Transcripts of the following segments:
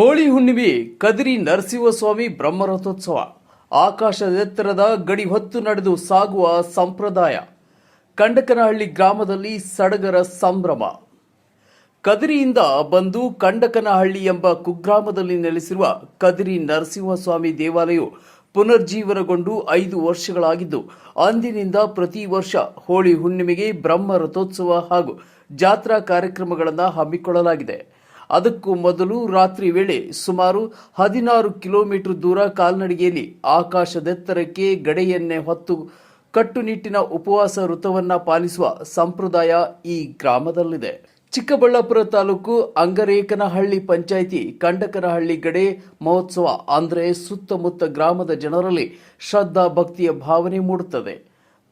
ಹೋಳಿ ಹುಣ್ಣಿಮೆ, ಕದಿರಿ ನರಸಿಂಹಸ್ವಾಮಿ ಬ್ರಹ್ಮರಥೋತ್ಸವ. ಆಕಾಶದೆತ್ತರದ ಗಡಿ ಹೊತ್ತು ನಡೆದು ಸಾಗುವ ಸಂಪ್ರದಾಯ. ಕಂಡಕನಹಳ್ಳಿ ಗ್ರಾಮದಲ್ಲಿ ಸಡಗರ ಸಂಭ್ರಮ. ಕದಿರಿಯಿಂದ ಬಂದು ಕಂಡಕನಹಳ್ಳಿ ಎಂಬ ಕುಗ್ರಾಮದಲ್ಲಿ ನೆಲೆಸಿರುವ ಕದಿರಿ ನರಸಿಂಹಸ್ವಾಮಿ ದೇವಾಲಯವು ಪುನರ್ಜೀವನಗೊಂಡು ಐದು ವರ್ಷಗಳಾಗಿದ್ದು, ಅಂದಿನಿಂದ ಪ್ರತಿ ವರ್ಷ ಹೋಳಿ ಹುಣ್ಣಿಮೆಗೆ ಬ್ರಹ್ಮ ರಥೋತ್ಸವ ಹಾಗೂ ಜಾತ್ರಾ ಕಾರ್ಯಕ್ರಮಗಳನ್ನು ಹಮ್ಮಿಕೊಳ್ಳಲಾಗಿದೆ. ಅದಕ್ಕೂ ಮೊದಲು ರಾತ್ರಿ ವೇಳೆ ಸುಮಾರು ಹದಿನಾರು ಕಿಲೋಮೀಟರ್ ದೂರ ಕಾಲ್ನಡಿಗೆಯಲ್ಲಿ ಆಕಾಶದೆತ್ತರಕ್ಕೆ ಗಡೆಯನ್ನೇ ಹೊತ್ತು ಕಟ್ಟುನಿಟ್ಟಿನ ಉಪವಾಸ ವೃತವನ್ನ ಪಾಲಿಸುವ ಸಂಪ್ರದಾಯ ಈ ಗ್ರಾಮದಲ್ಲಿದೆ. ಚಿಕ್ಕಬಳ್ಳಾಪುರ ತಾಲೂಕು ಅಂಗರೇಕನಹಳ್ಳಿ ಪಂಚಾಯಿತಿ ಕಂಡಕನಹಳ್ಳಿ ಗಡೆ ಮಹೋತ್ಸವ ಅಂದರೆ ಸುತ್ತಮುತ್ತ ಗ್ರಾಮದ ಜನರಲ್ಲಿ ಶ್ರದ್ಧಾ ಭಕ್ತಿಯ ಭಾವನೆ ಮೂಡುತ್ತದೆ.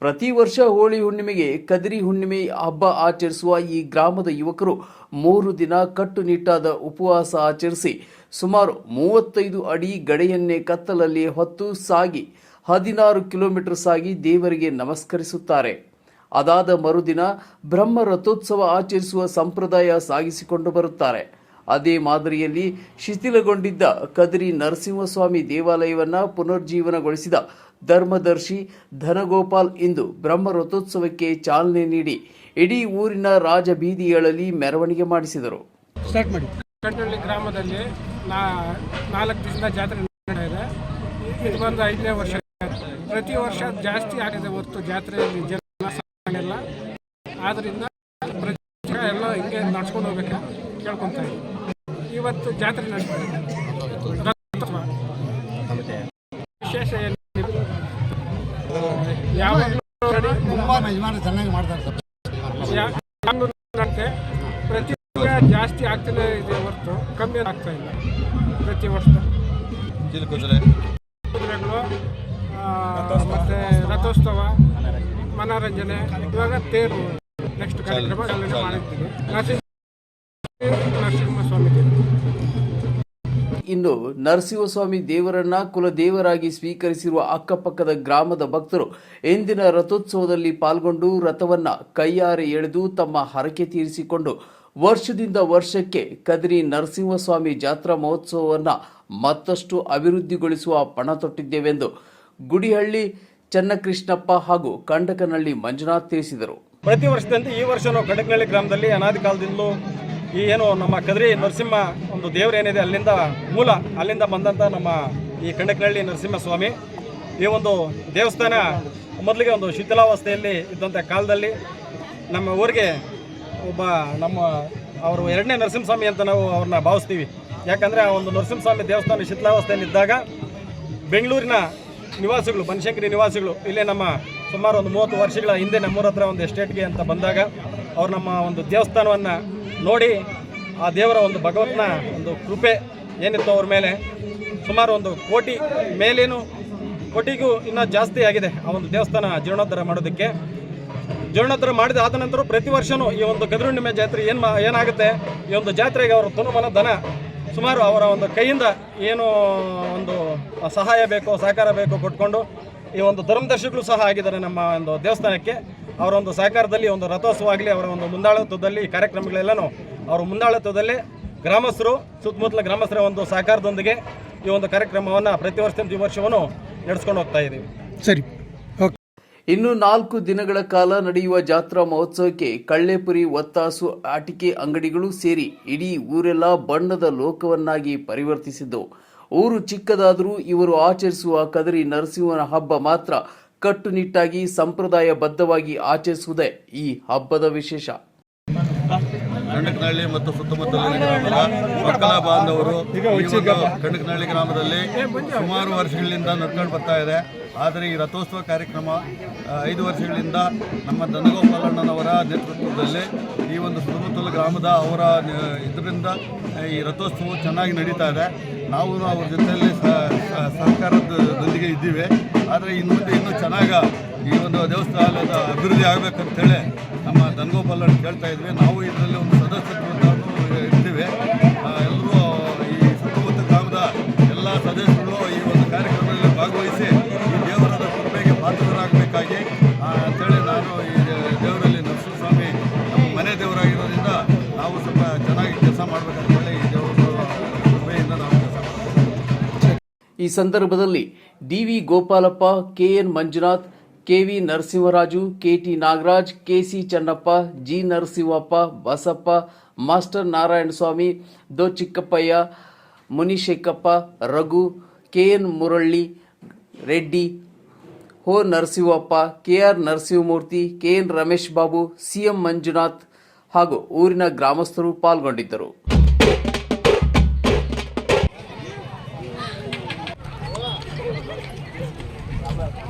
ಪ್ರತಿ ವರ್ಷ ಹೋಳಿ ಹುಣ್ಣಿಮೆಗೆ ಕದಿರಿ ಹುಣ್ಣಿಮೆ ಹಬ್ಬ ಆಚರಿಸುವ ಈ ಗ್ರಾಮದ ಯುವಕರು ಮೂರು ದಿನ ಕಟ್ಟುನಿಟ್ಟಾದ ಉಪವಾಸ ಆಚರಿಸಿ ಸುಮಾರು ಮೂವತ್ತೈದು ಅಡಿ ಗಡೆಯನ್ನೇ ಕತ್ತಲಲ್ಲಿ ಹೊತ್ತು ಸಾಗಿ ಹದಿನಾರು ಕಿಲೋಮೀಟರ್ ಸಾಗಿ ದೇವರಿಗೆ ನಮಸ್ಕರಿಸುತ್ತಾರೆ. ಅದಾದ ಮರುದಿನ ಬ್ರಹ್ಮ ರಥೋತ್ಸವ ಆಚರಿಸುವ ಸಂಪ್ರದಾಯ ಸಾಗಿಸಿಕೊಂಡು ಬರುತ್ತಾರೆ. ಅದೇ ಮಾದರಿಯಲ್ಲಿ ಶಿಥಿಲಗೊಂಡಿದ್ದ ಕದ್ರಿ ನರಸಿಂಹಸ್ವಾಮಿ ದೇವಾಲಯವನ್ನ ಪುನರ್ಜೀವನಗೊಳಿಸಿದ ಧರ್ಮದರ್ಶಿ ಧನಗೋಪಾಲ್ ಇಂದು ಬ್ರಹ್ಮ ರಥೋತ್ಸವಕ್ಕೆ ಚಾಲನೆ ನೀಡಿ ಇಡೀ ಊರಿನ ರಾಜಬೀದಿಗಳಲ್ಲಿ ಮೆರವಣಿಗೆ ಮಾಡಿಸಿದರು. ಸ್ಟಾರ್ಟ್ ಮಾಡಿ. ಕಂಟಳ್ಳಿ ಗ್ರಾಮದಲ್ಲಿ ನಾಲ್ಕು ದಿನದ ಜಾತ್ರೆ ಇದು. ಬಂದು ಐದನೇ ವರ್ಷ. ಪ್ರತಿ ವರ್ಷ ಜಾಸ್ತಿ ಆಗಿದೆ ಹೊರತು ಜಾತ್ರೆಯಲ್ಲಿ ಜನ ಪ್ರತಿ ಎಲ್ಲ ಹಿಂಗೆ ನಡ್ಸ್ಕೊಂಡು ಹೋಗ್ಬೇಕು ಕೇಳ್ಕೊತಾ ಇದ್ದೀವಿ ಇವತ್ತು ಜಾತ್ರೆ ನಡೆಸ್ತಾರೆ. ವಿಶೇಷ ಯಾವಾಗಲೂ ಚೆನ್ನಾಗಿ ಮಾಡ್ತಾರೆ ಪ್ರತಿ ಜಾಸ್ತಿ ಆಗ್ತಾನೆ ಇದೆ ಹೊರತು ಕಮ್ಮಿ ಆಗ್ತಾ ಇಲ್ಲ ಪ್ರತಿ ವರ್ಷ. ಕುದುರೆಗಳು ಮತ್ತೆ ರಥೋತ್ಸವ ಮನೋರಂಜನೆ ಇವಾಗ ತೇರು. ನೆಕ್ಸ್ಟ್ ಕಾರ್ಯಕ್ರಮ ಮಾಡಿದ್ದೀವಿ ನರಸಿಂಹ. ಇನ್ನು ನರಸಿಂಹಸ್ವಾಮಿ ದೇವರನ್ನ ಕುಲದೇವರಾಗಿ ಸ್ವೀಕರಿಸಿರುವ ಅಕ್ಕಪಕ್ಕದ ಗ್ರಾಮದ ಭಕ್ತರು ಎಂದಿನ ರಥೋತ್ಸವದಲ್ಲಿ ಪಾಲ್ಗೊಂಡು ರಥವನ್ನ ಕೈಯಾರೆ ಎಳೆದು ತಮ್ಮ ಹರಕೆ ತೀರಿಸಿಕೊಂಡು ವರ್ಷದಿಂದ ವರ್ಷಕ್ಕೆ ಕದ್ರಿ ನರಸಿಂಹಸ್ವಾಮಿ ಜಾತ್ರಾ ಮಹೋತ್ಸವವನ್ನು ಮತ್ತಷ್ಟು ಅಭಿವೃದ್ಧಿಗೊಳಿಸುವ ಪಣ ತೊಟ್ಟಿದ್ದೇವೆಂದು ಗುಡಿಹಳ್ಳಿ ಚನ್ನಕೃಷ್ಣಪ್ಪ ಹಾಗೂ ಕಂಡಕನಹಳ್ಳಿ ಮಂಜುನಾಥ್ ತಿಳಿಸಿದರು. ಪ್ರತಿ ವರ್ಷದಂತೆ ಈ ವರ್ಷ ನಾವು ಕಡಕನಹಳ್ಳಿ ಗ್ರಾಮದಲ್ಲಿ ಅನಾದಿ ಕಾಲದಿಂದಲೂ ಈ ಏನು ನಮ್ಮ ಕದ್ರಿ ನರಸಿಂಹ ಒಂದು ದೇವರೇನಿದೆ ಅಲ್ಲಿಂದ ಮೂಲ, ಅಲ್ಲಿಂದ ಬಂದಂಥ ನಮ್ಮ ಈ ಕಣಕನಹಳ್ಳಿ ನರಸಿಂಹ ಸ್ವಾಮಿ ಈ ಒಂದು ದೇವಸ್ಥಾನ ಮೊದಲಿಗೆ ಒಂದು ಶಿಥಿಲಾವಸ್ಥೆಯಲ್ಲಿ ಇದ್ದಂಥ ಕಾಲದಲ್ಲಿ ನಮ್ಮ ಊರಿಗೆ ಒಬ್ಬ ನಮ್ಮ ಅವರು ಎರಡನೇ ನರಸಿಂಹಸ್ವಾಮಿ ಅಂತ ನಾವು ಅವ್ರನ್ನ ಭಾವಿಸ್ತೀವಿ. ಯಾಕಂದರೆ ಆ ಒಂದು ನರಸಿಂಹಸ್ವಾಮಿ ದೇವಸ್ಥಾನ ಶಿಥಿಲಾವಸ್ಥೆಯಲ್ಲಿ ಇದ್ದಾಗ ಬೆಂಗಳೂರಿನ ನಿವಾಸಿಗಳು, ಬನಶಂಕರಿ ನಿವಾಸಿಗಳು, ಇಲ್ಲೇ ನಮ್ಮ ಸುಮಾರು ಒಂದು ಮೂವತ್ತು ವರ್ಷಗಳ ಹಿಂದೆ ನಮ್ಮೂರ ಹತ್ರ ಒಂದು ಎಸ್ಟೇಟ್ಗೆ ಅಂತ ಬಂದಾಗ ಅವ್ರು ನಮ್ಮ ಒಂದು ದೇವಸ್ಥಾನವನ್ನು ನೋಡಿ ಆ ದೇವರ ಒಂದು ಭಗವತ್ನ ಒಂದು ಕೃಪೆ ಏನಿತ್ತು ಅವ್ರ ಮೇಲೆ. ಸುಮಾರು ಒಂದು ಕೋಟಿ ಮೇಲೇನು ಕೋಟಿಗೂ ಇನ್ನೂ ಜಾಸ್ತಿ ಆಗಿದೆ ಆ ಒಂದು ದೇವಸ್ಥಾನ ಜೀರ್ಣೋದ್ಧಾರ ಮಾಡೋದಕ್ಕೆ. ಜೀರ್ಣೋದ್ಧಾರ ಮಾಡಿದ ಆದ ನಂತರ ಪ್ರತಿ ವರ್ಷವೂ ಈ ಒಂದು ಗದರುಣ್ಣಿಮೆ ಜಾತ್ರೆ ಏನು ಮಾ ಏನಾಗುತ್ತೆ? ಈ ಒಂದು ಜಾತ್ರೆಗೆ ಅವರ ತುನುಮನ ದನ ಸುಮಾರು ಅವರ ಒಂದು ಕೈಯಿಂದ ಏನು ಒಂದು ಸಹಾಯ ಬೇಕೋ, ಸಹಕಾರ ಬೇಕೋ ಕೊಟ್ಕೊಂಡು ಈ ಒಂದು ಧರ್ಮದರ್ಶಿಗಳು ಸಹ ಆಗಿದ್ದಾರೆ ನಮ್ಮ ಒಂದು ದೇವಸ್ಥಾನಕ್ಕೆ. ಅವರ ಒಂದು ಸಹಕಾರದಲ್ಲಿ ಒಂದು ರಥೋತ್ಸವ ಆಗಲಿ ಅವರ ಒಂದು ಮುಂದಾಳತ್ವದಲ್ಲಿ ಈ ಕಾರ್ಯಕ್ರಮಗಳೆಲ್ಲನೂ ಅವರ ಮುಂದಾಳತ್ವದಲ್ಲಿ ಗ್ರಾಮಸ್ಥರು ಸುತ್ತಮುತ್ತಲ ಗ್ರಾಮಸ್ಥರ ಒಂದು ಸಹಕಾರದೊಂದಿಗೆ ಈ ಒಂದು ಕಾರ್ಯಕ್ರಮವನ್ನು ಪ್ರತಿ ವರ್ಷದಿಂದ ಈ ವರ್ಷವನ್ನು ನಡೆಸ್ಕೊಂಡು ಹೋಗ್ತಾ ಇದ್ದೀವಿ ಸರಿ. ಓಕೆ. ಇನ್ನು ನಾಲ್ಕು ದಿನಗಳ ಕಾಲ ನಡೆಯುವ ಜಾತ್ರಾ ಮಹೋತ್ಸವಕ್ಕೆ ಕಳ್ಳೆಪುರಿ ಒತ್ತಾಸು ಆಟಿಕೆ ಅಂಗಡಿಗಳು ಸೇರಿ ಇಡೀ ಊರೆಲ್ಲ ಬಣ್ಣದ ಲೋಕವನ್ನಾಗಿ ಪರಿವರ್ತಿಸಿದ್ದು. ಊರು ಚಿಕ್ಕದಾದರೂ ಇವರು ಆಚರಿಸುವ ಕದರಿ ನರಸಿಂಹನ ಹಬ್ಬ ಮಾತ್ರ ಕಟ್ಟುನಿಟ್ಟಾಗಿ ಸಂಪ್ರದಾಯ ಬದ್ಧವಾಗಿ ಆಚರಿಸುವುದೇ ಈ ಹಬ್ಬದ ವಿಶೇಷ. ಕಂಡಕನಹಳ್ಳಿ ಮತ್ತು ಸುತ್ತಮುತ್ತಲಿನ ಗ್ರಾಮದ ಮಕ್ಕಳ ಬಾಂಧವರು ಗ್ರಾಮದಲ್ಲಿ ಸುಮಾರು ವರ್ಷಗಳಿಂದ ನಡ್ಕೊಂಡು ಬರ್ತಾ ಇದೆ. ಆದರೆ ಈ ರಥೋತ್ಸವ ಕಾರ್ಯಕ್ರಮ ಐದು ವರ್ಷಗಳಿಂದ ನಮ್ಮ ದನಗೋಪಾಲಣ್ಣನವರ ನೇತೃತ್ವದಲ್ಲಿ ಈ ಒಂದು ಸುತ್ತಮುತ್ತಲ ಗ್ರಾಮದ ಅವರ ಇದರಿಂದ ಈ ರಥೋತ್ಸವ ಚೆನ್ನಾಗಿ ನಡೀತಾ ಇದೆ. ನಾವು ಅವ್ರ ಜೊತೆಯಲ್ಲಿ ಸಹಕಾರದೊಂದಿಗೆ ಇದ್ದೀವಿ. ಆದರೆ ಇನ್ನು ಮುಂದೆ ಇನ್ನೂ ಚೆನ್ನಾಗಿ ಈ ಒಂದು ದೇವಸ್ಥಾನದ ಅಭಿವೃದ್ಧಿ ಆಗಬೇಕಂತೇಳಿ ನಮ್ಮ ದನಗೋಪಾಲ್ ಕೇಳ್ತಾ ಇದ್ವಿ. ನಾವು ಇದರಲ್ಲಿ ಒಂದು ಸದಸ್ಯತ್ವ ಇರ್ತೀವಿ ಈ ಸಂದರ್ಭದಲ್ಲಿ DV Gopalappa, KN Manjunath, KV Narasimharaju, KT Nagaraj, KC Channappa, G Narasimhappa, Basappa, master Narayanaswamy ದೋ ಚಿಕ್ಕಪ್ಪಯ್ಯ, ಮುನಿಶೇಖಪ್ಪ, ರಘು, ಕೆಎನ್ ಮುರಳ್ಳಿ, ರೆಡ್ಡಿ, ಹೋ Narasimhappa, KR Narasimhamurthy, KN Ramesh Babu, CM Manjunath ಹಾಗೂ ಊರಿನ ಗ್ರಾಮಸ್ಥರು ಪಾಲ್ಗೊಂಡಿದ್ದರು. ಜೈ